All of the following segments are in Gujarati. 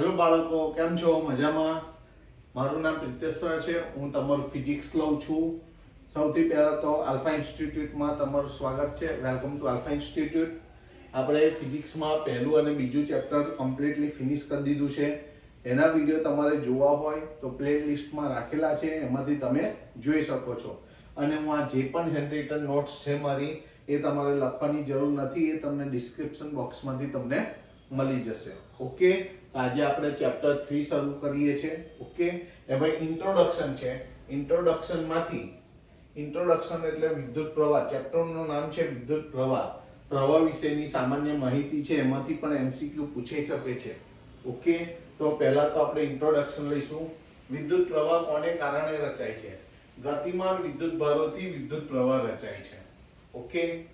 હેલો બાળકો, કેમ છો? મજામાં? મારું નામ પ્રિતેશ છે. હું તમારું ફિઝિક્સ લઉં છું. સૌથી પહેલાં તો આલ્ફા ઇન્સ્ટિટ્યૂટમાં તમારું સ્વાગત છે. Welcome to alpha institute. આપણે ફિઝિક્સમાં પહેલું અને બીજું ચેપ્ટર કમ્પ્લીટલી ફિનિશ કરી દીધું છે. એના વીડિયો તમારે જોવા હોય તો પ્લે લિસ્ટમાં રાખેલા છે. એમાંથી તમે જોઈ શકો છો. અને હું આ જે પણ હેન્ડરિટન નોટ્સ છે મારી, એ તમારે લખવાની જરૂર નથી. એ તમને ડિસ્ક્રિપ્શન બોક્સમાંથી તમને મળી જશે. ઓકે આજે આપણે ચેપ્ટર થ્રી શરૂ કરીએ છીએ. ઓકે એમાં ઇન્ટ્રોડક્શન છે. ઇન્ટ્રોડક્શનમાંથી ઇન્ટ્રોડક્શન એટલે વિદ્યુત પ્રવાહ. ચેપ્ટરનું નામ છે વિદ્યુત પ્રવાહ. પ્રવાહ વિશેની સામાન્ય માહિતી છે. એમાંથી પણ એમસીક્યુ પૂછાઈ શકે છે. ઓકે તો પહેલા તો આપણે ઇન્ટ્રોડક્શન લઈશું. વિદ્યુત પ્રવાહ કોને કારણે રચાય છે? ગતિમાન વિદ્યુત ભારોથી વિદ્યુત પ્રવાહ રચાય છે. ઓકે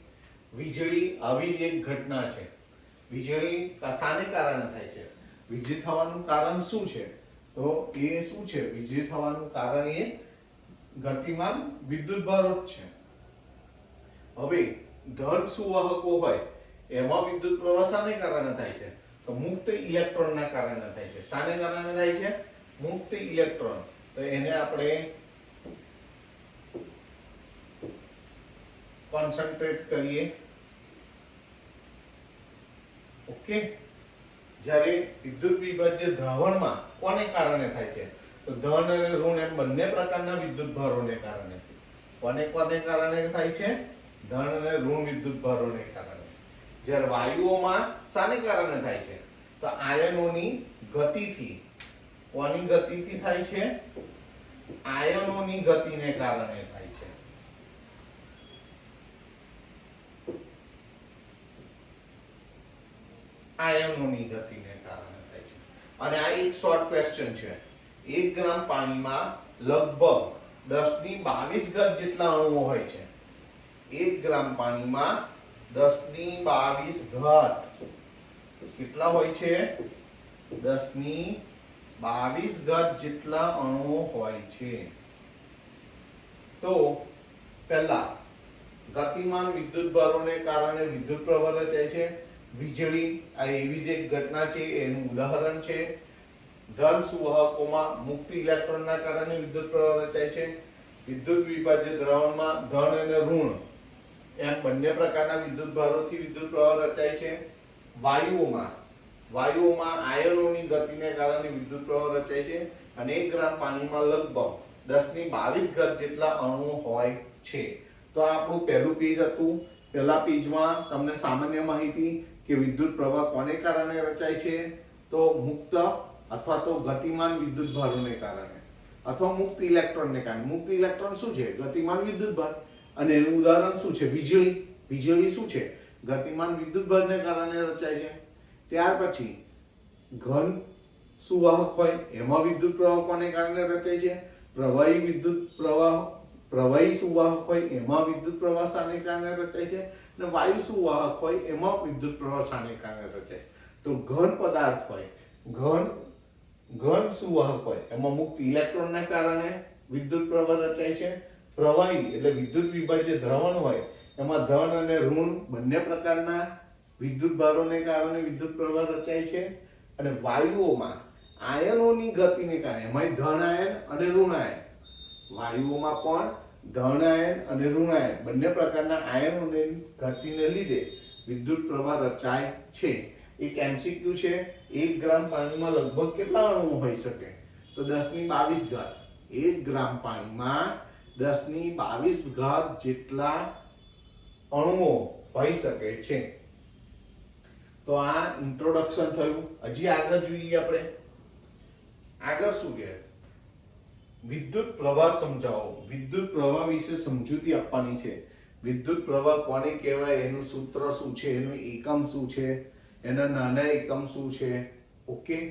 વીજળી આવી જ એક ઘટના છે. વીજળી શાને કારણે થાય છે? વીજળી થવાનું કારણ શું છે? તો એ શું છે? વીજળી થવાનું કારણ એ ગતિમાન વિદ્યુત ભારો છે. હવે ધન સુવાહકો હોય, એમાં વિદ્યુત પ્રવાહ શાને કારણે થાય છે? તો મુક્ત ઇલેક્ટ્રોનના કારણે થાય છે. શાને કારણે થાય છે? મુક્ત ઇલેક્ટ્રોન. તો એને આપણે કોન્સન્ટ્રેટ કરીએ. ઓકે? જ્યારે વિદ્યુત વિભાજ્ય દ્રાવણમાં કોને કારણે થાય છે? તો ધન અને ઋણ એમ બંને પ્રકારના વિદ્યુત ભારોને કારણે કોને કોને કારણે થાય છે? ધન અને ઋણ વિદ્યુત ભારોને કારણે. જ્યારે વાયુઓમાં શાને કારણે થાય છે? તો આયનોની ગતિથી. કોની ગતિથી થાય છે? આયનોની ગતિને કારણે થાય છે આયનોની ગતિને કારણે થાય છે. અને આ એક શોર્ટ ક્વેશ્ચન છે. એક ગ્રામ પાણીમાં લગભગ દસની બાવીસ ઘન જેટલા અણુઓ હોય છે. એક ગ્રામ પાણીમાં દસની બાવીસ ઘાત કેટલા હોય છે? દસની બાવીસ ઘાત જેટલા અણુઓ હોય છે. તો પહેલા ગતિમાન વિદ્યુત ભારોને કારણે વિદ્યુત પ્રવાહ રચાય છે. વીજળી, આ એવી જે ઘટના છે, એનું ઉદાહરણ છે. ધન સુવાહકોમાં મુક્ત ઇલેક્ટ્રોનના કારણે વિદ્યુત પ્રવાહ રચાય છે. વિદ્યુત વિભાજ્ય દ્રાવણમાં ધન અને ઋણ એમ બંને પ્રકારના વિદ્યુત ભારોથી વિદ્યુત પ્રવાહ રચાય છે. વાયુઓમાં વાયુઓમાં આયનોની ગતિને કારણે વિદ્યુત પ્રવાહ રચાય છે. અને એક ગ્રામ પાણીમાં લગભગ દસની બાવીસ ઘર જેટલા અણુઓ હોય છે. તો આ આપણું પહેલું પેજ હતું. પહેલા પેજમાં તમને સામાન્ય માહિતી કે વિદ્યુત પ્રવાહ કોને કારણે રચાય છે? તો મુક્ત અથવા તો ગતિમાન વિદ્યુત ભારોને કારણે. અથવા મુક્ત ઇલેક્ટ્રોનને કારણે. મુક્ત ઇલેક્ટ્રોન શું છે? ગતિમાન વિદ્યુત ભાર. અને એનું ઉદાહરણ શું છે? વીજળી. વીજળી શું છે? ગતિમાન વિદ્યુત ભારને કારણે રચાય છે. ત્યાર પછી ઘન સુવાહક હોય, એમાં વિદ્યુત પ્રવાહ કોને કારણે રચાય છે? પ્રવાહી વિદ્યુત પ્રવાહ. પ્રવાહી સુવાહક હોય, એમાં વિદ્યુત પ્રવાહ શાને કારણે રચાય છે? અને વાયુ સુવાહક હોય એમાં વિદ્યુત પ્રવાહ શાને કારણે રચાય તો ઘન પદાર્થ હોય, ઘન ઘન સુવાહક હોય? એમાં મુક્ત ઇલેક્ટ્રોનને કારણે વિદ્યુત પ્રવાહ રચાય છે. પ્રવાહી એટલે વિદ્યુત વિભાજ્ય દ્રવણ હોય, એમાં ધન અને ઋણ બંને પ્રકારના વિદ્યુત ભારોને કારણે વિદ્યુત પ્રવાહ રચાય છે. અને વાયુઓમાં આયનોની ગતિને કારણે એમાં ધન આયન અને ઋણ આયન. વાયુઓમાં પણ ધન આયન અને ઋણ આયન બંને પ્રકારના આયનોની ગતિને લીધે વિદ્યુત પ્રવાહ રચાય છે. એક એમસીક્યુ છે, એક ગ્રામ પાણીમાં લગભગ કેટલા અણુઓ હોઈ શકે? તો દસની બાવીસ ઘાત. એક ગ્રામ પાણીમાં દસની બાવીસ ઘાત જેટલા અણુઓ હોઈ શકે છે. તો આ ઇન્ટ્રોડક્શન થયું. હજી આગળ જોઈએ આપણે. આગળ શું કહે વિદ્યુત પ્રવાહ સમજાવો. વિદ્યુત પ્રવાહ વિશે સમજૂતી આપવાની છે. વિદ્યુત પ્રવાહ કોને કહેવાય? એનું સૂત્ર શું છે? એનું એકમ શું છે? એના નાના એકમ શું છે? ઓકે?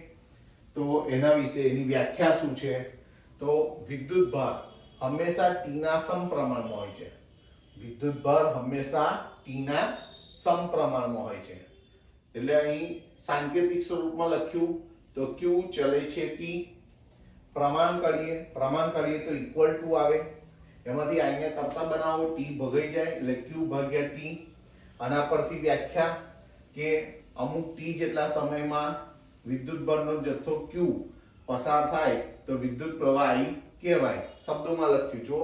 તો એના વિશે એની વ્યાખ્યા શું છે? તો વિદ્યુત ભાર હંમેશા ટીના સમપ્રમાણમાં હોય છે. વિદ્યુત ભાર હંમેશા ટીના સમપ્રમાણમાં હોય છે. એટલે અહીં સાંકેતિક સ્વરૂપમાં લખ્યું, તો ક્યુ ચલે છે ટી પ્રમાણ કરીએ પ્રમાણ કરીએ તો ઇક્વલ ટુ આવે. એમાંથી અહીંયા કરતા બનાવો ટી ભગાઈ જાય એટલે ક્યુ ભાગ્યા ટી આના પરથી વ્યાખ્યા કે અમુક ટી જેટલા સમયમાં વિદ્યુત બળનો જથ્થો ક્યુ પસાર થાય તો વિદ્યુત પ્રવાહ I કહેવાય. શબ્દોમાં લખ્યું જો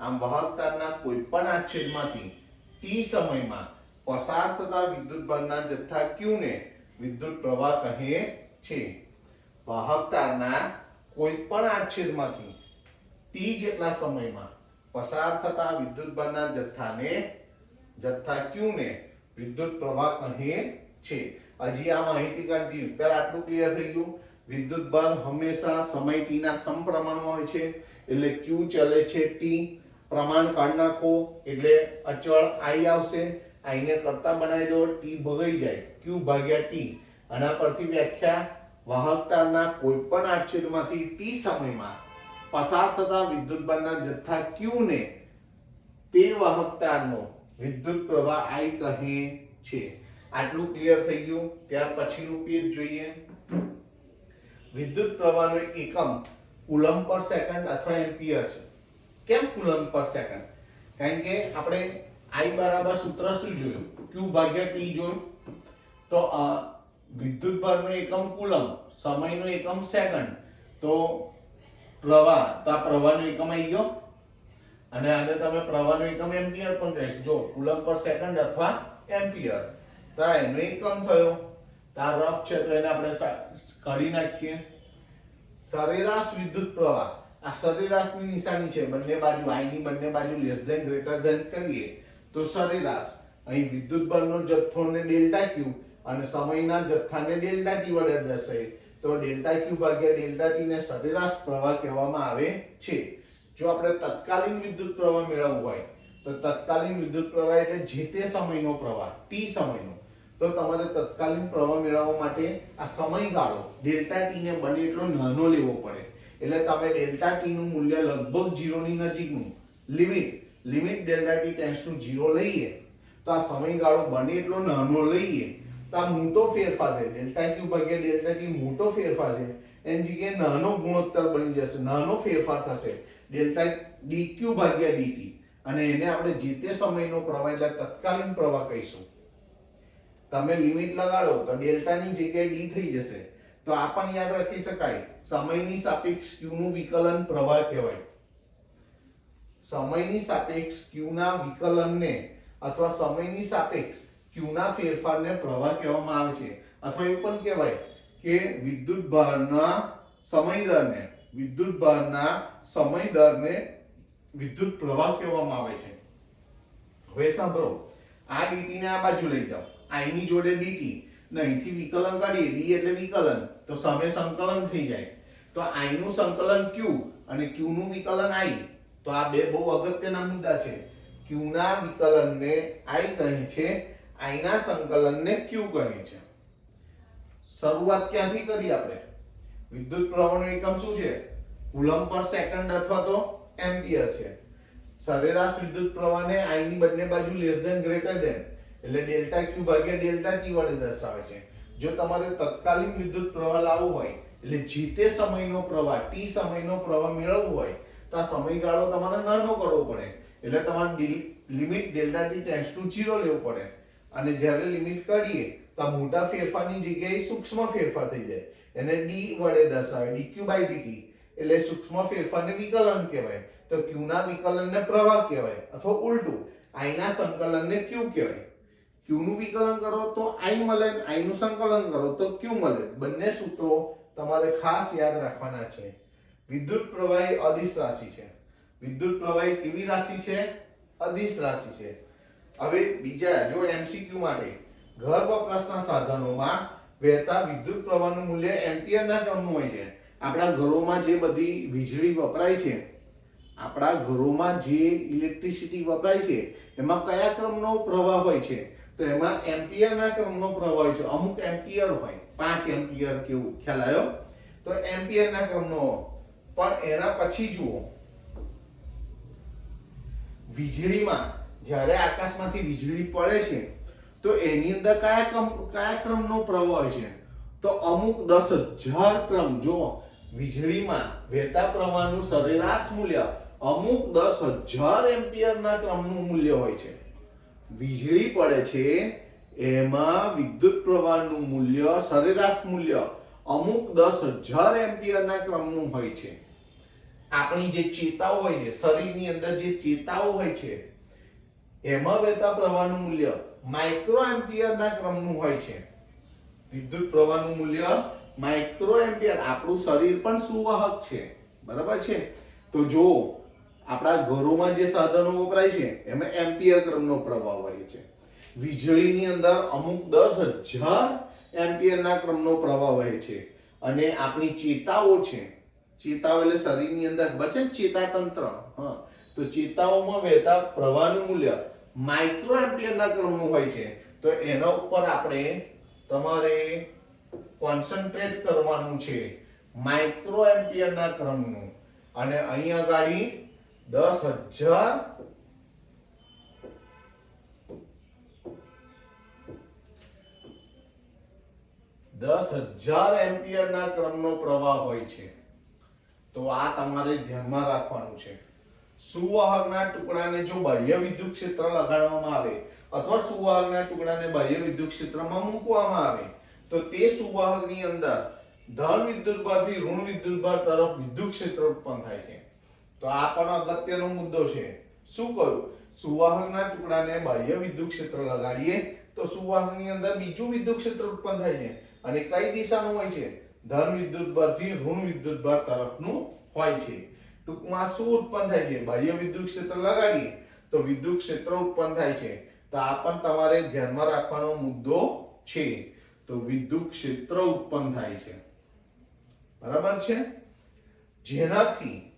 આમ વાહક તારના કોઈ પણ આચ્છેદમાંથી ટી સમયમાં પસાર થતા વિદ્યુત બળના જથ્થા ક્યુને વિદ્યુત પ્રવાહ કહે છે. વાહક તારના કોઈ પણ આડછેદમાંથી ટી જેટલા સમયમાં પસાર થતા વિદ્યુત બળના જથ્થાને, જથ્થા Q ને વિદ્યુત પ્રવાહ કહે છે. હજી આ માહિતી કાઢી પહેલા આટલું ક્લિયર થઈ ગયું. વિદ્યુત બળ હંમેશા સમય ટીના સમપ્રમાણમાં હોય છે. એટલે ક્યુ ચલે છે ટી પ્રમાણ કાઢ નાખો, એટલે અચળ આઈ આવશે. I ને કરતા બનાવી દો ટી ભગાઈ જાય. ક્યુ ભાગ્યા ટી આના પરથી વ્યાખ્યા વાહકતાના કોઈ પણ આડછેદમાંથી ટી સમયમાં પસાર થતા વિદ્યુત બળના જથ્થા q ને તે વાહકતાનો વિદ્યુત પ્રવાહ આઈ કહે છે. આટલું ક્લિયર થઈ ગયું. ત્યાર પછીનું પેજ જોઈએ. વિદ્યુત પ્રવાહનો એકમ કુલમ પર સેકન્ડ અથવા એમ્પિયર છે. કેમ કુલમ પર સેકન્ડ? કારણ કે આપણે આઈ બરાબર સૂત્ર શું જોયું? ક્યુ ભાગ્યા ટી જોયું. તો વિદ્યુત બળનો એકમ કુલમ સમયનો એકમ સેકન્ડ. તો પ્રવાહ, તો આ પ્રવાહનો એકમ આવી ગયો. અને આને તમે પ્રવાહનો એકમ એમ્પિયર પણ કહેશો. જો કુલમ પર સેકન્ડ અથવા એમ્પિયર. તો એનો એકમ થયો. તો આ રફ છે, તો એને આપણે કરી નાખીએ. સરેરાશ વિદ્યુત પ્રવાહ. આ સરેરાશની નિશાની છે. બંને બાજુ, આઈની બંને બાજુ લેસ ધેન ગ્રેટર ધેન કરીએ. તો સરેરાશ. અહીં વિદ્યુત બળનો જથ્થોને ડેલ્ટા ક્યુ અને સમયના જથ્થાને ડેલ્ટા ટી વડે દર્શાવીએ તો ડેલ્ટા ક્યુ ભાગ્યા ડેલ્ટા ટી ને સરેરાશ પ્રવાહ કહેવામાં આવે છે. જો આપણે તત્કાલીન વિદ્યુત પ્રવાહ મેળવવું હોય, તો તત્કાલીન વિદ્યુત પ્રવાહ એટલે જે તે સમયનો પ્રવાહ, ટી સમયનો. તો તમારે તત્કાલીન પ્રવાહ મેળવવા માટે આ સમયગાળો, ડેલ્ટા ટી ને બને એટલો નાનો લેવો પડે. એટલે તમે ડેલ્ટા ટી નું મૂલ્ય લગભગ જીરોની નજીકનું limit limit delta T tends to 0 લઈએ. તો આ સમયગાળો બને એટલો નાનો લઈએ. તો આ મોટો ફેરફાર છે ડેલ્ટા ક્યુ ભાગ્યા ડેલ્ટા ટી મોટો ફેરફાર છે. એની જગ્યાએ નાનો ગુણોત્તર બની જશે. નાનો ફેરફાર થશે. ડેલ્ટા ડી ક્યુ ભાગ્યા ડીટી અને એને આપણે જે તે સમયનો પ્રવાહ, એટલે તત્કાલીન પ્રવાહ કહીશું. તમે લિમિટ લગાડો, તો ડેલ્ટાની જગ્યાએ ડી થઈ જશે. તો આ પણ યાદ રાખી શકાય. સમયની સાપેક્ષ ક્યુનું વિકલન પ્રવાહ કહેવાય. સમયની સાપેક્ષ ક્યુના વિકલનને, અથવા સમયની સાપેક્ષ q ના ફેરફારને પ્રવાહ કહેવામાં આવે છે. અથવા એવું પણ કહેવાય કે વિદ્યુત ભારના સમય દરને, વિદ્યુત ભારના સમય દરને વિદ્યુત પ્રવાહ કહેવામાં આવે છે. હવે સાંભળો. આ ડીટીને આ બાજુ લઈ જાઓ. આઈની જોડે ડીટી. ને અહીંથી વિકલન કાઢીએ. ડી એટલે વિકલન. તો સામે સંકલન થઈ જાય. તો આઈનું સંકલન ક્યુ અને ક્યુનું વિકલન આઈ. તો આ બે બહુ અગત્યના મુદ્દા છે. ક્યુના વિકલનને આઈ કહે છે i ના સંકલનને ક્યુ કહે છે? શરૂઆત ક્યાંથી કરી આપણે? વિદ્યુત પ્રવાહનો એકમ શું છે? કુલમ પર સેકન્ડ અથવા તો એમ્પિયર છે. સરેરાશ વિદ્યુત પ્રવાહને આઈની બંને બાજુ લેસ ધેન ગ્રેટર ધેન એટલે ડેલ્ટા ક્યુ ભાગ્યા ડેલ્ટા ટી વડે દર્શાવે છે. જો તમારે તત્કાલીન વિદ્યુત પ્રવાહ લાવવો હોય, એટલે જે તે સમયનો પ્રવાહ, ટી સમયનો પ્રવાહ મેળવવો હોય, તો આ સમયગાળો તમારે નાનો કરવો પડે. એટલે તમારે limit delta T tends to 0 લેવું પડે. અને જ્યારે લિમિટ કાઢીએ તો આ મોટા ફેરફારની જગ્યાએ સૂક્ષ્મ ફેરફાર થઈ જાય. એને ડી વડે દર્શાવે ક્યુ બાય ડીટી એટલે સૂક્ષ્મ ફેરફારને વિકલન કહેવાય. તો ક્યુના વિકલનને પ્રવાહ કહેવાય, અથવા ઉલટું આઈના સંકલનને ક્યુ કહેવાય. ક્યુનું વિકલન કરો તો આઈ મળે આઈનું સંકલન કરો તો ક્યુ મળે. બંને સૂત્રો તમારે ખાસ યાદ રાખવાના છે. વિદ્યુત પ્રવાહી અદિશ રાશિ છે. વિદ્યુત પ્રવાહી કેવી રાશિ છે? અદિશ રાશિ છે. હવે બીજા જો એમસીક્યુ માટે ઘર વપરાશના સાધનોમાં વહેતા વિદ્યુત પ્રવાહનું મૂલ્ય એમ્પિયરના ક્રમનું હોય છે, આપણા ઘરોમાં જે બધી વીજળી વપરાય છે, આપણા ઘરોમાં જે ઇલેક્ટ્રિસિટી વપરાય છે, એમાં કયા ક્રમનો પ્રવાહ હોય છે, તો એમાં એમ્પિયરના ક્રમનો પ્રવાહ હોય છે. અમુક એમ્પિયર હોય, પાંચ એમ્પિયર કેવું, ખ્યાલ આવ્યો? તો એમ્પિયરના ક્રમનો, પણ એના પછી જુઓ, વીજળીમાં જ્યારે આકાશમાંથી વીજળી પડે છે, તો એની અંદર કયા ક્રમ કયા ક્રમનો પ્રવાહ છે? તો અમુક દસ હજાર ક્રમ, જો વીજળીમાં વહેતા પ્રવાહનું સરેરાશ મૂલ્ય અમુક દસ હજાર એમ્પિયરના ક્રમનું મૂલ્ય હોય છે. વીજળી પડે છે, એમાં વિદ્યુત પ્રવાહનું મૂલ્ય, સરેરાશ મૂલ્ય અમુક દસ હજાર એમ્પિયરના ક્રમનું હોય છે. આપણી જે ચેતાઓ હોય છે, શરીરની અંદર જે ચેતાઓ હોય છે એમાં વહેતા પ્રવાહનું મૂલ્ય માઇક્રો એમ્પિયરના ક્રમનું હોય છે. વિદ્યુત પ્રવાહનું મૂલ્ય માઇક્રો એમ્પિયર આપણું શરીર પણ સુવાહક છે. બરાબર છે? તો જો આપણા ઘરોમાં જે સાધનો વપરાય છે, એમાં એમ્પિયર ક્રમનો પ્રવાહ હોય છે. વીજળીની અંદર અમુક દસ હજાર એમ્પિયરના ક્રમનો પ્રવાહ વહે છે. અને આપણી ચેતાઓ છે. ચેતાઓ એટલે શરીરની અંદર, ખબર છે? ચેતાતંત્ર. હા. તો ચેતાઓમાં વહેતા પ્રવાહનું મૂલ્ય માઇક્રો એમ્પિયરના ક્રમનું હોય છે, તો એના ઉપર આપણે તમારે કોન્સન્ટ્રેટ કરવાનું છે માઇક્રો એમ્પિયરના ક્રમનું. અને અહીંયા ગાડી દસ હજાર દસ હજાર એમ્પિયરના ક્રમનો પ્રવાહ હોય છે. તો આ તમારે ધ્યાનમાં રાખવાનું છે. સુવાહકના ટુકડાને જો બાહ્ય વિદ્યુત ક્ષેત્ર લગાડવામાં આવે અથવા સુવાહકના ટુકડાને બાહ્ય વિદ્યુત ક્ષેત્રમાં મૂકવામાં આવે, તો તે સુવાહકની અંદર ધન વિદ્યુત ભારથી ઋણ વિદ્યુતભાર તરફ વિદ્યુત ક્ષેત્ર ઉત્પન્ન થાય છે. તો આ પણ અગત્યનો મુદ્દો છે. શું કહ્યું? સુવાહકના ટુકડાને બાહ્ય વિદ્યુત ક્ષેત્ર લગાડીએ તો સુવાહકની અંદર બીજું વિદ્યુત ક્ષેત્ર ઉત્પન્ન થાય છે. અને કઈ દિશાનું હોય છે? ધન વિદ્યુત ભારથી ઋણ વિદ્યુતભાર તરફનું હોય છે. ટૂંકમાં શું ઉત્પન્ન થાય છે? બાહ્ય વિદ્યુત ક્ષેત્ર લગાડીએ તો વિદ્યુત ક્ષેત્ર ઉત્પન્ન થાય છે. તો આ પણ તમારે ધ્યાનમાં રાખવાનો મુદ્દો છે. તો વિદ્યુત ક્ષેત્ર ઉત્પન્ન થાય છે. બરાબર છે? જેનાથી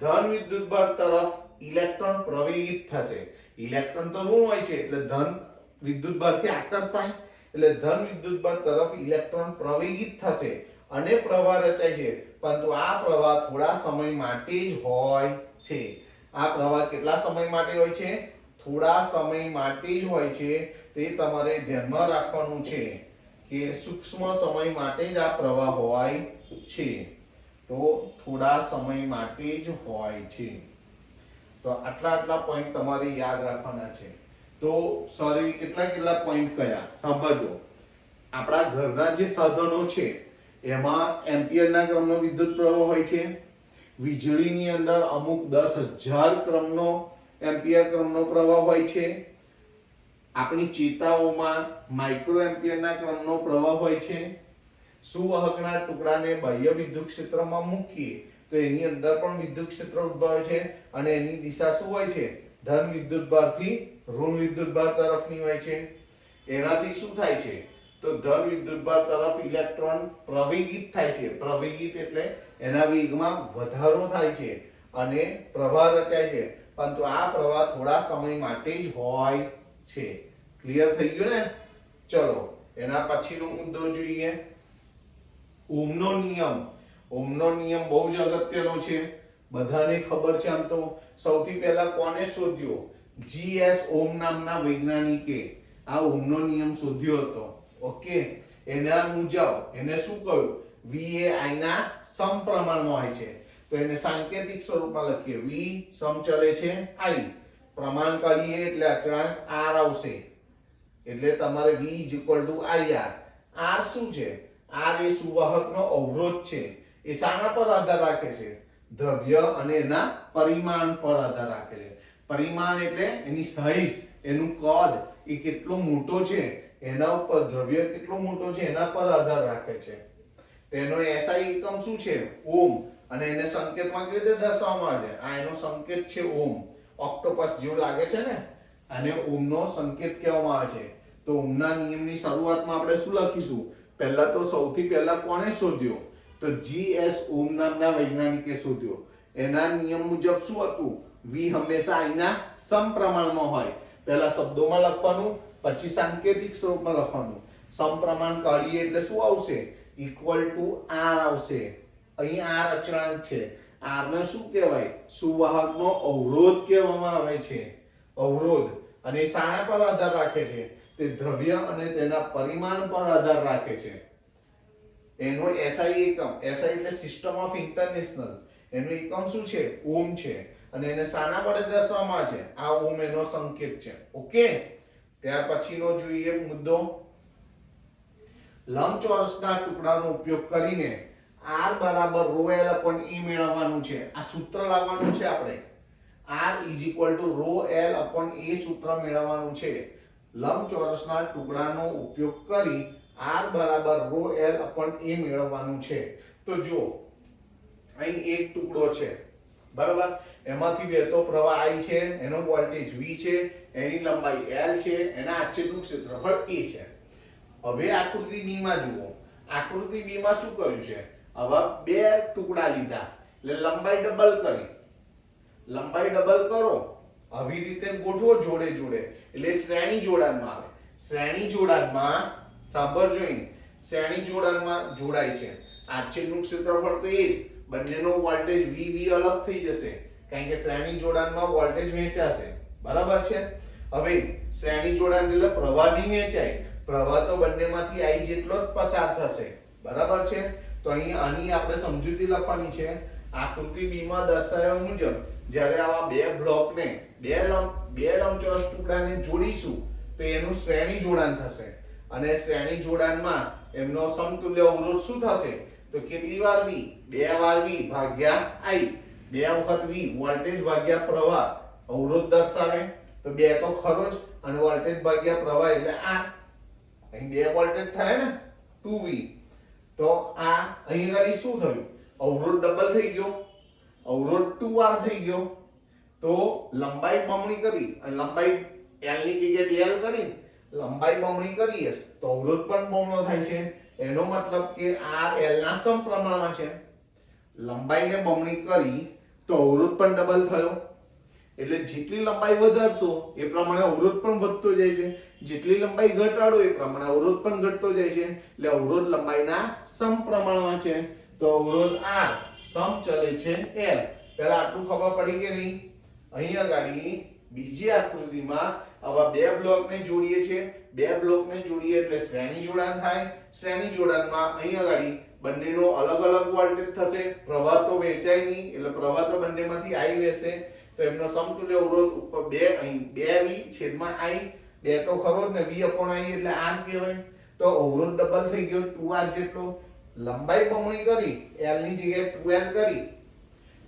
ધન વિદ્યુત બળ તરફ ઇલેક્ટ્રોન પ્રવેગિત થશે. ઇલેક્ટ્રોન તો ઋણ હોય છે, એટલે ધન વિદ્યુત બળથી આકર્ષાય એટલે ધન વિદ્યુત બળ તરફ ઇલેક્ટ્રોન પ્રવેગિત થશે અને પ્રવાહ રચાય છે. પરંતુ આ પ્રવાહ થોડા સમય માટે જ હોય છે. આ પ્રવાહ કેટલા સમય માટે હોય છે? થોડા સમય માટે જ હોય છે. તે તમારે ધ્યાનમાં રાખવાનું છે કે સૂક્ષ્મ સમય માટે જ આ પ્રવાહ હોય છે. તો થોડા સમય માટે જ હોય છે. તો આટલા આટલા પોઈન્ટ તમારે યાદ રાખવાના છે. તો સોરી કેટલા કેટલા પોઈન્ટ કયા? સાંભળજો. આપણા ઘરના જે સાધનો છે એમાં એમ્પિયરના ક્રમનો વિદ્યુત પ્રવાહ હોય છે. વીજળીની અંદર અમુક દસ હજાર ક્રમનો એમ્પિયર ક્રમનો પ્રવાહ હોય છે. આપણી ચેતાઓમાં માઇક્રો એમ્પિયરના ક્રમનો પ્રવાહ હોય છે. સુવાહકના ટુકડાને બાહ્ય વિદ્યુત ક્ષેત્રમાં મૂકીએ તો એની અંદર પણ વિદ્યુત ક્ષેત્ર ઉદ્ભવે છે અને એની દિશા શું હોય છે? ધન વિદ્યુતભારથી ઋણ વિદ્યુત ભાર તરફની હોય છે. એનાથી શું થાય છે? તો ધન વિદ્યુતભાર તરફ ઇલેક્ટ્રોન પ્રવેગિત થાય છે. પ્રવેગિત એટલે એના વેગમાં વધારો થાય છે અને પ્રવાહ રચાય છે. પરંતુ આ પ્રવાહ થોડા સમય માટે જ હોય છે. ક્લિયર થઈ ગયું ને? ચલો, એના પછીનો મુદ્દો જોઈએ. ઓમનો નિયમ. ઓમનો નિયમ બહુ જ અગત્યનો છે. બધાને ખબર છે આમ તો. સૌથી પહેલા કોને શોધ્યો? જીએસ ઓમ નામના વૈજ્ઞાનિકે આ ઓમનો નિયમ શોધ્યો હતો. ઓકે એના મુજબ એને શું કહ્યું? વી એ આઈના સમપ્રમાણમાં હોય છે. તો એને સાંકેતિક સ્વરૂપમાં લખીએ. વી સમચલે છે આઈ પ્રમાણ કરીએ એટલે અચળાંક આર આવશે. એટલે તમારે V is equal to I R R શું છે? આર એ સુવાહકનો અવરોધ છે. એ શાના પર આધાર રાખે છે? દ્રવ્ય અને એના પરિમાણ પર આધાર રાખે છે. પરિમાણ એટલે એની સાઈઝ એનું કદ. એ કેટલો મોટો છે? એના ઉપર દ્રવ્ય કેટલો મોટો છે, એના પર આધાર રાખે છે. તેનો એસઆઈ એકમ શું છે? ઓમ અને એને સંકેતમાં કેવી રીતે દર્શાવવામાં આવે છે? આ એનો સંકેત છે ઓમ ઓક્ટોપસ જેવું લાગે છે ને? અને ઓમનો સંકેત કહેવામાં આવે છે. તો ઓમના નિયમની શરૂઆતમાં આપણે શું લખીશું? પહેલા તો સૌથી પહેલા કોણે શોધ્યો? તો જી એસ ઓમ નામના વૈજ્ઞાનિકે શોધ્યો. એના નિયમ મુજબ શું હતું? વી હંમેશા આઈના સમપ્રમાણમાં હોય. પહેલા શબ્દોમાં લખવાનું. પછી સાંકેતિક સ્વરૂપમાં લખવાનું. સમપ્રમાણ કરીએ એટલે શું આવશે? ઇક્વલ ટુ આર આવશે. અહીં આર અચળાંક છે. આરને શું કહેવાય? સુવાહકનો અવરોધ કહેવામાં આવે છે. અવરોધ. અને શાના પર આધાર રાખે છે. તે દ્રવ્ય અને તેના પરિમાણ પર આધાર રાખે છે. એનો એસઆઈ એકમ. એસઆઈ એટલે સિસ્ટમ ઓફ ઇન્ટરનેશનલ એનું એકમ શું છે? ઓમ છે. અને એને શાના વડે દર્શાવવામાં છે. આ ઓમ એનો સંકેત છે. ઓકે ત્યાર પછીનો જોઈએ મુદ્દો. લંબચોરસના ટુકડાનો ઉપયોગ કરીને આર બરાબર રો એલ અપોન ઈ મેળવવાનું છે. આ સૂત્ર લાવવાનું છે આપણે. R is equal to rho L upon A સૂત્ર મેળવવાનું છે. લંબચોરસના ટુકડાનો ઉપયોગ કરી આર બરાબર રો એલ અપોન એ મેળવવાનું છે. તો જુઓ, અહીં એક ટુકડો છે. બરાબર? એમાંથી વહેતો પ્રવાહ I છે, એનો વોલ્ટેજ V છે, એની લંબાઈ L છે, એના આચ્છેદનું ક્ષેત્રફળ A છે. હવે આકૃતિ B માં જુઓ. આકૃતિ B માં શું કર્યું છે? હવે બે ટુકડા લીધા. એટલે લંબાઈ ડબલ કરી. લંબાઈ ડબલ કરો. આવી રીતે ગોઠવો જોડે જોડે. એટલે શ્રેણી જોડાણમાં આવે. શ્રેણી જોડાણમાં, સાંભળજો અહીં. શ્રેણી જોડાણમાં જોડાય છે. આચ્છેદનું ક્ષેત્રફળ તો એ જ. બંનેનો વોલ્ટેજ વી વી અલગ થઈ જશે. કારણ કે શ્રેણી જોડાણમાં વોલ્ટેજ વહેંચાશે. બરાબર છે? હવે શ્રેણી જોડાણ એટલે પ્રવાહ નહીં વહેંચાય પ્રવાહ તો બંનેમાંથી I જેટલો જ પસાર થશે. બરાબર છે? તો અહીં આની આપણે સમજૂતી લખવાની છે. આકૃતિ B માં દર્શાવ્યા મુજબ, જ્યારે આવા બે બ્લોકને, બે લંબ બે લંબચોરસ ટુકડાને જોડીશું, તો એનું શ્રેણી જોડાણ થશે. અને શ્રેણી જોડાણમાં એમનો સમતુલ્ય અવરોધ શું થશે? તો કેટલી વાર V બે વાર V ભાગ્યા I બે વખત V વોલ્ટેજ ભાગ્યા પ્રવાહ. અવરોધ દર્શાવે. તો બે તો ખરો જ. અને વોલ્ટેજ ભાગ્યા પ્રવાહ એટલે આ. અહીં બે વોલ્ટેજ થાય ને? 2V તો આ અહીં આગળ શું થયું? અવરોધ ડબલ થઈ ગયો. અવરોધ 2R થઈ ગયો. તો લંબાઈ બમણી કરી. અને લંબાઈ L ની જગ્યાએ 2L કરી. લંબાઈ બમણી કરીએ તો અવરોધ પણ બમણો થાય છે. એનો મતલબ કે આ L ના સમપ્રમાણમાં છે. લંબાઈને બમણી કરી તો અવરોધ પણ ડબલ થયો. એટલે જેટલી લંબાઈ વધારશો, એ પ્રમાણે અવરોધ પણ વધતો જાય છે. જેટલી લંબાઈ ઘટાડો, એ પ્રમાણે અવરોધ પણ ઘટતો જાય છે. એટલે અવરોધ લંબાઈના સમપ્રમાણમાં છે. તો અવરોધ R સમ ચલે છે L પહેલા આટલું ખબર પડી કે નહીં? અહીંયા ગાડી બીજી આકૃતિમાં આવા બે બ્લોકને જોડીએ છે બે બ્લોકને જોડીએ એટલે શ્રેણી જોડાણ થાય. શ્રેણી જોડાણમાં અહીં આગળ બંનેનો અલગ અલગ વોલ્ટેજ થશે. પ્રવાહ તો વહેંચાય નહીં, એટલે પ્રવાહ તો બંનેમાંથી આવી રહેશે. તો એમનો સમતુલ્ય અવરોધ ઉપર બે, અહીં બે વી છેદમાં આઈ. બે તો ખરો ને, વી અપોણ આઈ એટલે આર કહેવાય. તો અવરોધ ડબલ થઈ ગયો 2R જેટલો. લંબાઈ બમણી કરી એલની જગ્યાએ 2L કરી.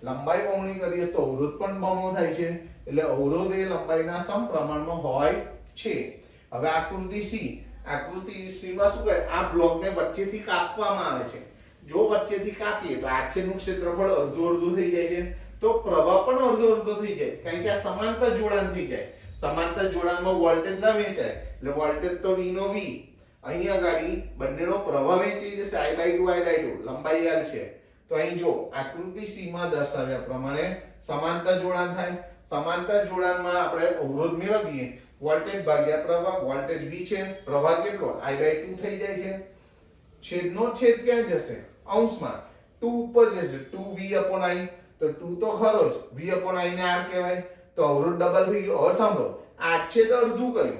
લંબાઈ બમણી કરીએ તો અવરોધ પણ બમણો થાય છે. એટલે અવરોધ એ લંબાઈના સમપ્રમાણમાં હોય છે. હવે આકૃતિ સી, આકૃતિ સીમાં શું કહે આ બ્લોકને વચ્ચેથી કાપવામાં આવે છે. જો વચ્ચેથી કાપીએ તો આછેદનું ક્ષેત્રફળ અડધું અડધું થઈ જાય છે. તો પ્રવાહ પણ અડધો અડધો થઈ જાય. કારણ કે આ સમાંતર જોડાણ થઈ જાય. સમાંતર જોડાણમાં વોલ્ટેજ ના વેચાય એટલે વોલ્ટેજ તો વી નો વી અહીંયા ગાડી બંનેનો પ્રવાહ વેચી જશે. I by two I by two લંબાઈ આલ છે. તો અહીં જો આકૃતિ સીમાં દર્શાવ્યા પ્રમાણે સમાંતર જોડાણ થાય. સમાંતર જોડાણમાં આપણે અવરોધ મેળવીએ વોલ્ટેજ ભાગ્યા પ્રવાહ, વોલ્ટેજ V છે, પ્રવાહ કેટલો? I 2 થઈ જાય છે. છેદનો છેદ ક્યાં જશે? અંશમાં. 2 ઉપર જશે. 2V upon I. તો 2 તો ખરો જ. V upon I ને R કહેવાય. તો અવરોધ ડબલ થઈ ગયો. હવે સાંભળો. આ છેદ અડધું કર્યું.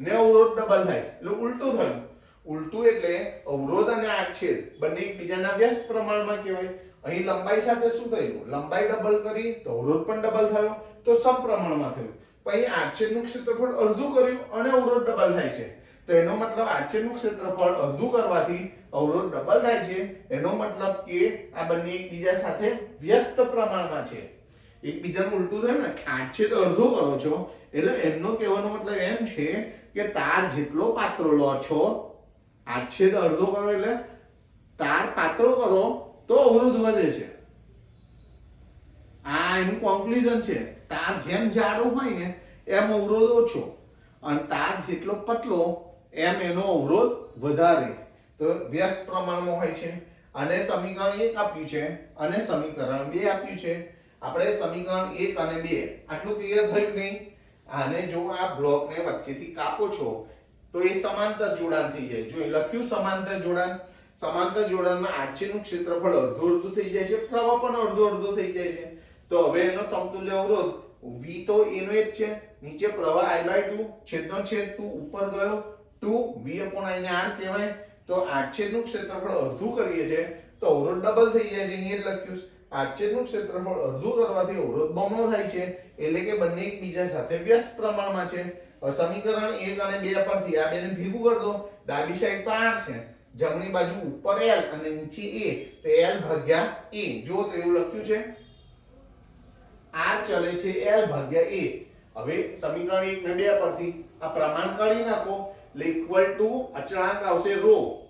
ને અવરોધ ડબલ થાય છે. એટલે ઉલટું થયું. ઉલટું એટલે અવરોધ અને આછેદ બંને એકબીજાના વ્યસ્ત પ્રમાણમાં કહેવાય. અહીં લંબાઈ સાથે શું થયું લંબાઈ ડબલ કરી તો અવરોધ પણ ડબલ થયો. તો સમપ્રમાણમાં થયું. અહીં આચ્છેદનું ક્ષેત્રફળ અડધું કર્યું અને અવરોધ ડબલ થાય છે. તો એનો મતલબ આચ્છેદનું ક્ષેત્રફળ અડધું કરવાથી અવરોધ ડબલ થાય છે. એનો મતલબ કે આ બંને એકબીજા સાથે વ્યસ્ત પ્રમાણમાં છે. એકબીજાનું ઉલટું થયું ને, આચ્છેદ અડધો કરો છો, એટલે એમનો કહેવાનો મતલબ એમ છે કે તાર જેટલો પાત્રો લો છો, આચ્છેદ અડધો કરો એટલે તાર પાત્રો કરો તો અવરોધ વધે છે. આ એનું કોન્ક્લુઝન છે. તાર જેમ જાડો હોય ને, એમ અવરોધ ઓછો. અને તાર જેટલો પતલો, એમ એનો અવરોધ વધારે. તો વ્યસ્ત પ્રમાણમાં હોય છે. અને સમીકરણ એક આપ્યું છે. અને સમીકરણ બે આપ્યું છે. આપણે સમીકરણ એક અને બે આટલું ક્લિયર થયું નહીં? આને જો આ બ્લોકને વચ્ચેથી કાપો છો, તો એ સમાંતર જોડાણ થઈ જાય. જો એ લખ્યું સમાંતર જોડાણ, સમાંતર જોડાણમાં આછીનું ક્ષેત્રફળ અડધું અડધું થઈ જાય છે, પ્રવાહ પણ અડધો અડધો થઈ જાય છે. તો હવે એનો સમતુલ્ય અવરોધ V તો એનો જ છે, નીચે પ્રવાહ I by 2 છેદનો છેદ 2 ઉપર ગયો 2 V R કહેવાય. તો આછેદનું ક્ષેત્રફળ અડધું કરીએ છે, તો અવરોધ ડબલ થઈ જાય છે, અહીંયા જ લખ્યું છે. આછેદનું ક્ષેત્રફળ અડધું કરવાથી અવરોધ બમણો થાય છે, એટલે કે બંને એકબીજા સાથે વ્યસ્ત પ્રમાણમાં છે. સમીકરણ એક અને બે પરથી આ બેને ભેગું કરી દો. ડાબી સાઈડ તો આઠ છે. જમણી બાજુ ઉપર એલ અને નીચે એ તો એલ ભાગ્યા એ જો તો એવું લખ્યું છે. આર ચલે છે એલ ભાગ્યા એ. હવે સમીકરણ એક ને બે પરથી આ પ્રમાણ કાઢી નાખો. એટલે ઇક્વલ ટુ અચળાંક આવશે રો.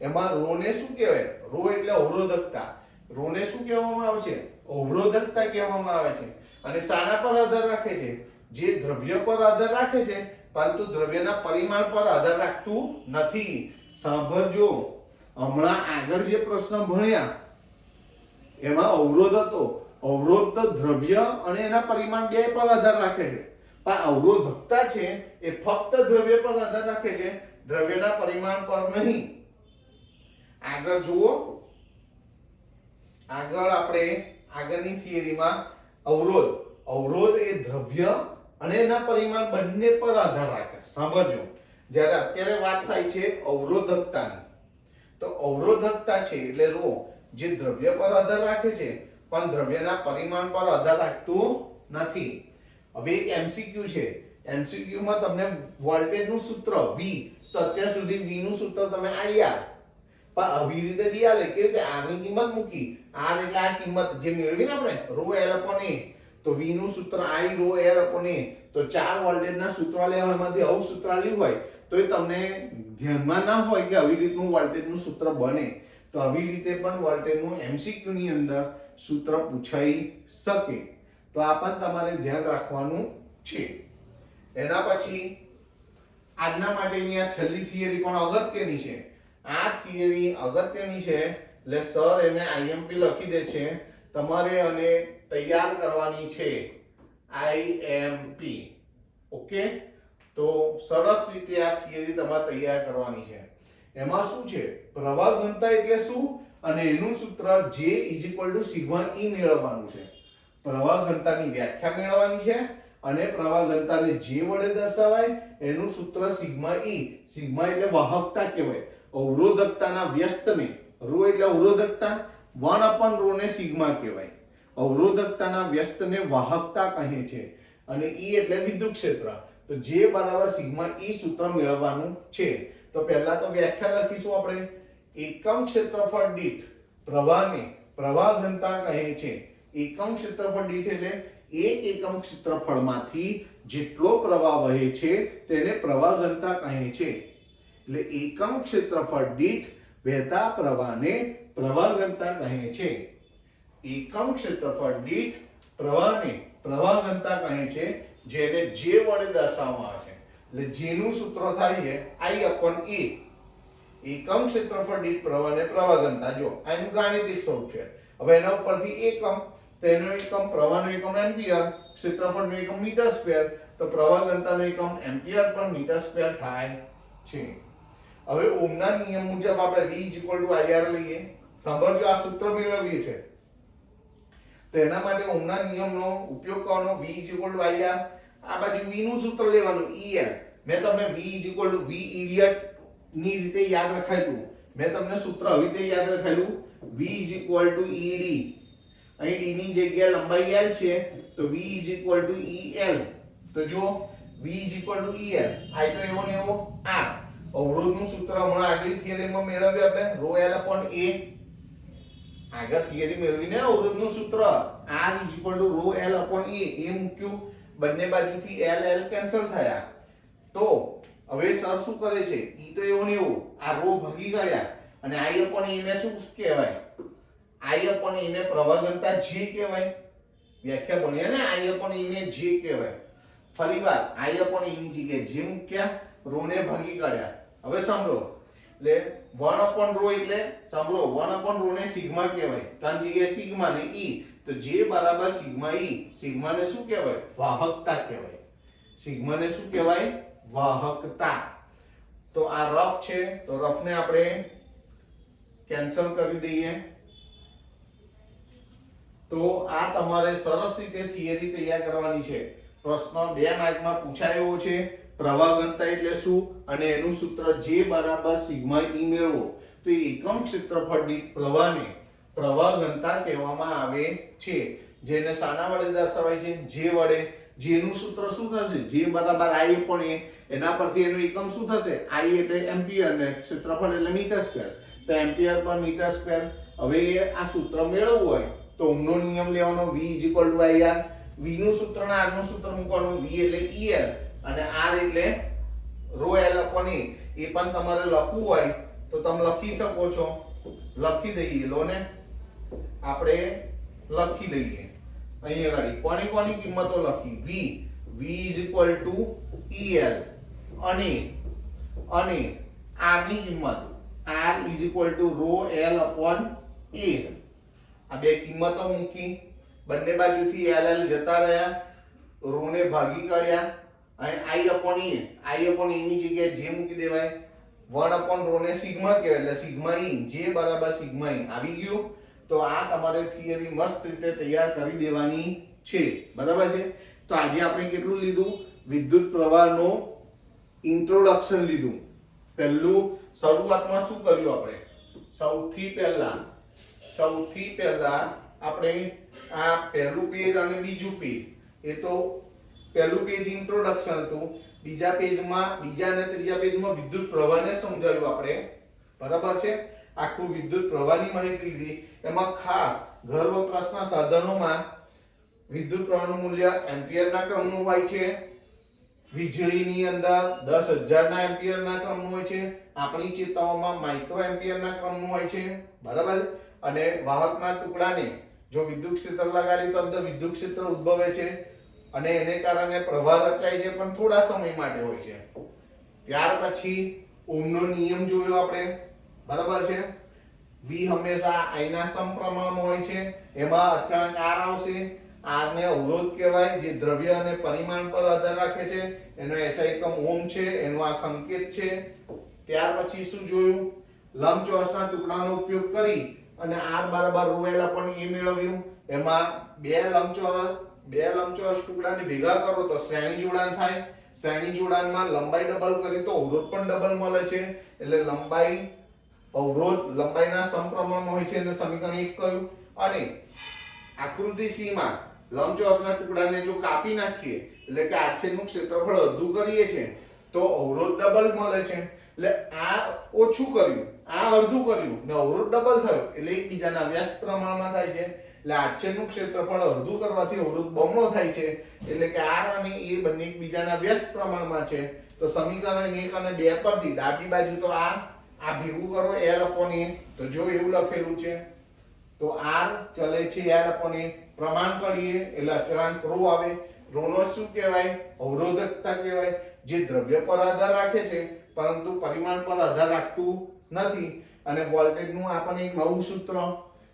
એમાં રો ને શું કહેવાય? રો એટલે અવરોધકતા. રો ને શું કહેવામાં આવે છે? અવરોધકતા કહેવામાં આવે છે. અને શાના પર આધાર રાખે છે? જે દ્રવ્ય પર આધાર રાખે છે, પરંતુ દ્રવ્યના પરિમાણ પર આધાર રાખતું નથી. સાંભળજો હમણાં આગળ જે પ્રશ્ન ભણ્યા, એમાં અવરોધ હતો. અવરોધ તો દ્રવ્ય અને એના પરિમાણ બે પર આધાર રાખે છે. પણ અવરોધકતા છે, એ ફક્ત દ્રવ્ય પર આધાર રાખે છે, દ્રવ્યના પરિમાણ પર નહીં. આગળ જુઓ. આગળ આપણે આગળની થિયરીમાં અવરોધ. અવરોધ એ દ્રવ્ય અને એના પરિમાણ બંને પર આધાર રાખે. સાંભળજો. જ્યારે અત્યારે વાત થાય છે અવરોધકતાની. તો અવરોધકતા છે, એટલે રો જે દ્રવ્ય પર આધાર રાખે છે પણ દ્રવ્યના પરિમાણ પર આધાર રાખતું નથી. હવે એક એમસીક્યુ છે. એમસીક્યુ માં તમને વોલ્ટેજનું સૂત્ર વી તો અત્યાર સુધી વી નું સૂત્ર તમે IR પણ આવી રીતે બી આલે, કેવી રીતે? આરની કિંમત મૂકી. આર એટલે આ કિંમત જે મેળવી ને આપણે રો L અપોન એ તો વી નું સૂત્ર I rho L upon A તો ચાર વોલ્ટેજના સૂત્ર લેવા એમાંથી આવું સૂત્ર આલ્યું હોય, તો એ તમને ધ્યાનમાં ના હોય કે આવી રીતનું વોલ્ટેજનું સૂત્ર બને. તો આવી રીતે પણ વોલ્ટેજનું એમસીક્યુ ની અંદર સૂત્ર પૂછાઈ શકે. તો આ પણ તમારે ધ્યાન રાખવાનું છે. એના પછી આજના માટેની આ છેલ્લી થિયરી પણ અગત્યની છે. આ થિયરી અગત્યની છે, એટલે સર એને આઈએમપી લખી દે છે. તમારે અને તૈયાર કરવાની છે આઈએમપી ઓકે? તો સરસ રીતે આ થિયરી તમારે તૈયાર કરવાની છે. એમાં શું છે? પ્રવાહ ઘનતા એટલે શું? અને એનું સૂત્ર જે is equal to sigma E મેળવવાનું છે. પ્રવાહ ઘનતાની વ્યાખ્યા મેળવવાની છે અને પ્રવાહ ઘનતાને જે વડે દર્શાવાય. એનું સૂત્ર સિગ્મા ઈ સિગ્મા એટલે વાહકતા કહેવાય. અવરોધકતાના વ્યસ્તને, રો એટલે અવરોધકતા, વન અપન રો ને સિગ્મા કહેવાય. અવરોધકતાના વ્યસ્તને વાહકતા કહે છે. અને ઈ એટલે વિદ્યુત ક્ષેત્ર તો જે બરાબર સિગ્મા ઈ સૂત્ર મેળવવાનું છે. તો પહેલા તો વ્યાખ્યા લખીશું આપણે. એકમ ક્ષેત્રફળ દીઠ પ્રવાહને પ્રવાહ ઘનતા કહે છે. એકમ ક્ષેત્રફળ દીઠ એટલે એક એકમ ક્ષેત્રફળમાંથી જેટલો પ્રવાહ વહે છે તેને પ્રવાહ ઘનતા કહે છે. એટલે એકમ ક્ષેત્રફળ દીઠ વહેતા પ્રવાહને પ્રવાહ ઘનતા કહે છે. એકમ ક્ષેત્રફળ દીઠ પ્રવાહને પ્રવાહ ઘનતા કહે છે જેને જે વડે દર્શાવવામાં આવે છે. એટલે જેનું સૂત્ર થાય છે આઈ અપોન A. એકમ ક્ષેત્રફળ દીઠ પ્રવાહને પ્રવાહ ઘનતા. જો આ એનું ગાણિતિક સ્વરૂપ છે. હવે એના ઉપરથી એકમ તો એનો એકમ પ્રવાહનો એકમ એમ્પિયર, ક્ષેત્રફળનો એકમ મીટર સ્ક્વેર, તો પ્રવાહ ઘનતાનો એકમ એમ્પિયર પર મીટર સ્ક્વેર થાય છે. હવે ઓમના નિયમ મુજબ આપણે V IR લઈએ. સાંભળજો, આ સૂત્ર મેળવીએ છે. તો એના માટે ઓમના નિયમનો ઉપયોગ કરવાનો, V IR આ બાજુ V નું સૂત્ર લેવાનું EL મેં તમને V V idiot ની રીતે યાદ રખાયું મેં તમને સૂત્ર આવી રીતે યાદ રખાયું V ED અહીં d ની જગ્યાએ લંબાઈ l છે, તો V EL તો જો V EL આ તો એવો ને એવો R. અવરોધનું સૂત્ર હમણાં આગલી થિયરીમાં મેળવ્યું આપણે. rho l upon a. આગળ થિયરી મેળવીને અવરોધનું સૂત્ર. R is equal to rho l upon a. એ મૂક્યું. બંને બાજુથી l l કેન્સલ થયા. તો હવે સર શું કરે છે? ઈ તો એવો ને એવો. આ રો ભાગી ગયા અને આઈ અપોન એને શું કહેવાય? આઈ અપોન એને ને જે કહેવાય. વ્યાખ્યા બની ને? આઈ અપોન એને જે કહેવાય. ફરીવાર i upon એની જગ્યાએ જે મૂક્યા રો ને ભાગી કાઢ્યા. હવે સાંભળો. એટલે વન અપોન રો એટલે, સાંભળો, વન અપોન રો ને સિગ્મા કહેવાય. ત્રણ જગ્યાએ સિગ્મા ને ઈ. તો જે બરાબર સિગ્મા ઈ સિગ્મા ને શું કહેવાય? વાહકતા કહેવાય. સિગ્મા ને શું કહેવાય? વાહકતા. તો આ રફ છે, તો રફને આપણે કેન્સલ કરી દઈએ. તો આ તમારે સરસ રીતે થિયરી તૈયાર કરવાની છે. પ્રશ્ન બે માર્કમાં પૂછાયો છે, પ્રવાહ ઘનતા એટલે શું? અને એનું સૂત્ર જે બરાબર સિગ્મા ઈ મેળવો. તો એ એકમ ક્ષેત્રફળ દીઠ પ્રવાહને પ્રવાહ ઘનતા કહેવામાં આવે છે. જેને શાના વડે દર્શાવાય છે, જે વડે? જેનું સૂત્ર શું થશે? જે બરાબર આઈ પણ એ, એના પરથી એનું એકમ શું થશે? આઈ એટલે એમ્પિયર ને ક્ષેત્રફળ એટલે મીટર સ્ક્વેર. તો એમ્પિયર પર મીટર સ્ક્વેર. હવે આ સૂત્ર મેળવવું હોય, તો ઓહમનો નિયમ લેવાનો v ટુ ir v નું સૂત્ર ને r નું સૂત્ર મૂકવાનું વી એટલે el અને આર એટલે રો એલ અપોન એ એ પણ તમારે લખવું હોય, તો તમે લખી શકો છો. લખી દઈએ, લો ને. આપણે લખી દઈએ. અહીંયા આગળ કોની કોની કિંમતો લખી? V. V is equal to el અને અને r ની કિંમત. R is equal to rho l upon a. આ બે કિંમતો મૂકી. બંને બાજુથી એલ એલ જતા રહ્યા. Rho ને ભાગી કાઢ્યા. અને I upon A I upon e ની જગ્યાએ જે મૂકી દેવાય. વન અપોન rho ને સિગ્મા કહેવાય, એટલે સિગ્મા e. જે બરાબર સિગ્મા e. આવી ગયું. તો આ તમારે થિયરી મસ્ત રીતે તૈયાર કરી દેવાની છે. બરાબર છે? તો આજે આપણે કેટલું લીધું? વિદ્યુત પ્રવાહનો ઇન્ટ્રોડક્શન લીધું. પહેલું શરૂઆતમાં શું કર્યું આપણે? સૌથી પહેલા સૌથી પહેલા આપણે આ પહેલું પેજ અને બીજું પેજ એ તો પહેલું પેજ ઇન્ટ્રોડક્શન હતું. બીજા પેજમાં બીજા અને ત્રીજા પેજમાં વિદ્યુત પ્રવાહને સમજાવ્યું આપણે. બરાબર છે? આખું વિદ્યુત પ્રવાહની માહિતી લીધી. એમાં ખાસ ઘર વપરાશના સાધનોમાં વિદ્યુત પ્રવાહનું મૂલ્ય એમ્પિયરના ક્રમનું હોય છે. વીજળીની અંદર દસ હજારના એમ્પિયરના ક્રમનું હોય છે. આપણી ચેતાઓમાં માઇક્રો એમ્પિયરના ક્રમનું હોય છે. બરાબર? અને વાહકના ટુકડાને જો વિદ્યુત ક્ષેત્ર લગાડી તો અંદર વિદ્યુત ક્ષેત્ર ઉદ્ભવે છે. અને એને કારણે પ્રવાહ રચાય છે પણ થોડા સમય માટે હોય છે. ત્યાર પછી ઓમનો નિયમ જોયો આપણે. બરાબર છે? V હંમેશા i ના સમપ્રમાણમાં હોય છે. એમાં અચાનક r આવશે. r અવરોધ કહેવાય, જે દ્રવ્ય અને પરિમાણ પર આધાર રાખે છે. એનો SI એકમ ઓમ છે, એનો આ સંકેત છે. ત્યાર પછી શું જોયું? લંબચોરસના ટુકડાનો ઉપયોગ કરી અને r બરાબર rho l એ મેળવ્યું. એમાં બે લંબચોરસ બે લંબચોરસ ટુકડાને ભેગા કરો તો શ્રેણી જોડાણ થાય. શ્રેણી જોડાણમાં લંબાઈ ડબલ કરી તો અવરોધ પણ ડબલ મળે છે. એટલે લંબાઈ અવરોધ લંબાઈના સમપ્રમાણમાં હોય છે અને સમીકરણ એક કયું? અને આકૃતિ C માં લંબચોરસના ટુકડાને જો કાપી નાખીએ, એટલે કે આછેદનું ક્ષેત્રફળ અડધું કરીએ છે તો અવરોધ ડબલ મળે છે. એટલે આ ઓછું કર્યું, આ અડધું કર્યું, ને અવરોધ ડબલ થયો, એટલે એકબીજાના વ્યસ્ત પ્રમાણમાં થાય છે. એટલે આછેદનું ક્ષેત્રફળ અડધું કરવાથી અવરોધ બમણો થાય છે. એટલે કે r અને a બંને એકબીજાના વ્યસ્ત પ્રમાણમાં છે. તો સમીકરણ એક અને બે પરથી ડાબી બાજુ તો આ આ ભેગું કરો l અપોન એ તો જો એવું લખેલું છે, તો આર ચલે છે l અપોન એ પ્રમાણ કરીએ, એટલે અચળાંક રો આવે. રો શું કહેવાય? અવરોધકતા કહેવાય. જે દ્રવ્ય પર આધાર રાખે છે, પરંતુ પરિમાણ પર આધાર રાખતું નથી. અને વોલ્ટેજનું આપણને એક નવું સૂત્ર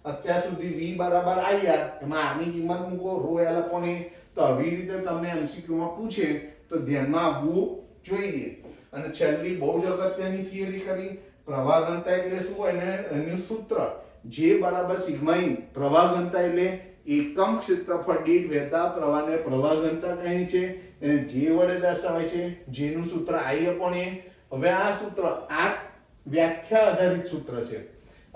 અત્યાર સુધી વી બરાબર આઈઆર એમાં આની કિંમત મૂકો, રો એલ અપોન એ તો આવી રીતે તમને એમસીક્યુમાં પૂછે, તો ધ્યાનમાં આવવું જોઈએ. અને છેલ્લી બહુ જ અગત્યની થિયરી કરી પ્રવાહ ઘનતા એટલે શું હોય? ને એનું સૂત્ર, જે બરાબર સિગ્મા ઇન પ્રવાહ ઘનતા એટલે એકમ ક્ષેત્રફળ દીઠ વહેતા પ્રવાહને પ્રવાહ ઘનતા કહે છે. એને જે વડે દર્શાવાય છે, જેનું સૂત્ર આઈ અપોન એ. હવે આ સૂત્ર, આ વ્યાખ્યા આધારિત સૂત્ર છે.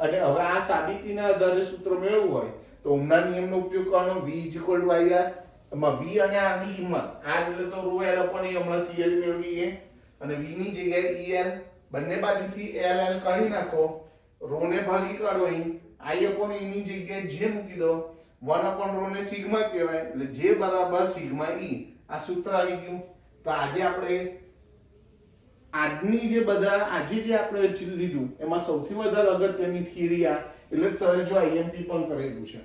એટલે હવે આ સાબિતીના આધારે સૂત્ર મેળવવું હોય, તો ઉમના નિયમનો ઉપયોગ કરવાનો. V ir એમાં v અને r ની કિંમત. R એટલે તો rho l અપોન એ હમણાં થિયરી મેળવીએ. અને v ની જગ્યાએ el બંને બાજુથી એલ એલ કાઢી નાખો રો ને ભાગી કાઢો અહીં. આઈ અપોન a જગ્યાએ જે મૂકી દો. વન અપોન રો ને સિગ્મા કહેવાય, એટલે જે બરાબર સિગ્મા ઈ આ સૂત્ર આવી ગયું. તો આજે આપણે આજની જે બધા, આજે જે આપણે લીધું, એમાં સૌથી વધારે અગત્યની થિયરી આ. એટલે સરે જો આઈએમપી પણ કરેલું છે.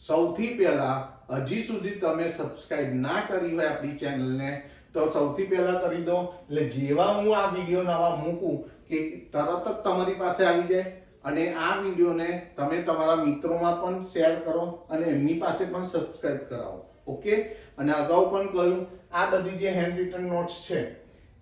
સૌથી પહેલા હજી સુધી તમે સબસ્ક્રાઇબ ના કરી હોય આપણી ચેનલને તો સૌથી પહેલાં કરી દો. એટલે જેવા હું આ વીડિયો નવા મૂકું કે તરત જ તમારી પાસે આવી જાય અને આ વિડીયોને તમે તમારા મિત્રોમાં પણ શેર કરો અને એમની પાસે પણ સબસ્ક્રાઇબ કરાવો. ઓકે અને અગાઉ પણ કહ્યું, આ બધી જે હેન્ડ રિટન નોટ્સ છે,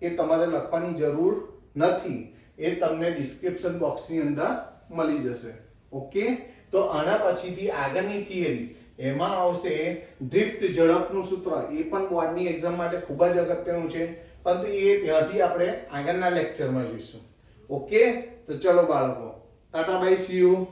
એ તમારે લખવાની જરૂર નથી. એ તમને ડિસ્ક્રિપ્શન બોક્સની અંદર મળી જશે. ઓકે તો આના પછીથી આગળની થિયરી એમાં આવશે ડ્રિફ્ટ ઝડપનું સૂત્ર. એ પણ બોર્ડની એક્ઝામ માટે ખૂબ જ અગત્યનું છે. પરંતુ એ ત્યાંથી આપણે આગળના લેક્ચરમાં જોઈશું. ઓકે તો ચલો બાળકો. Tata bye see you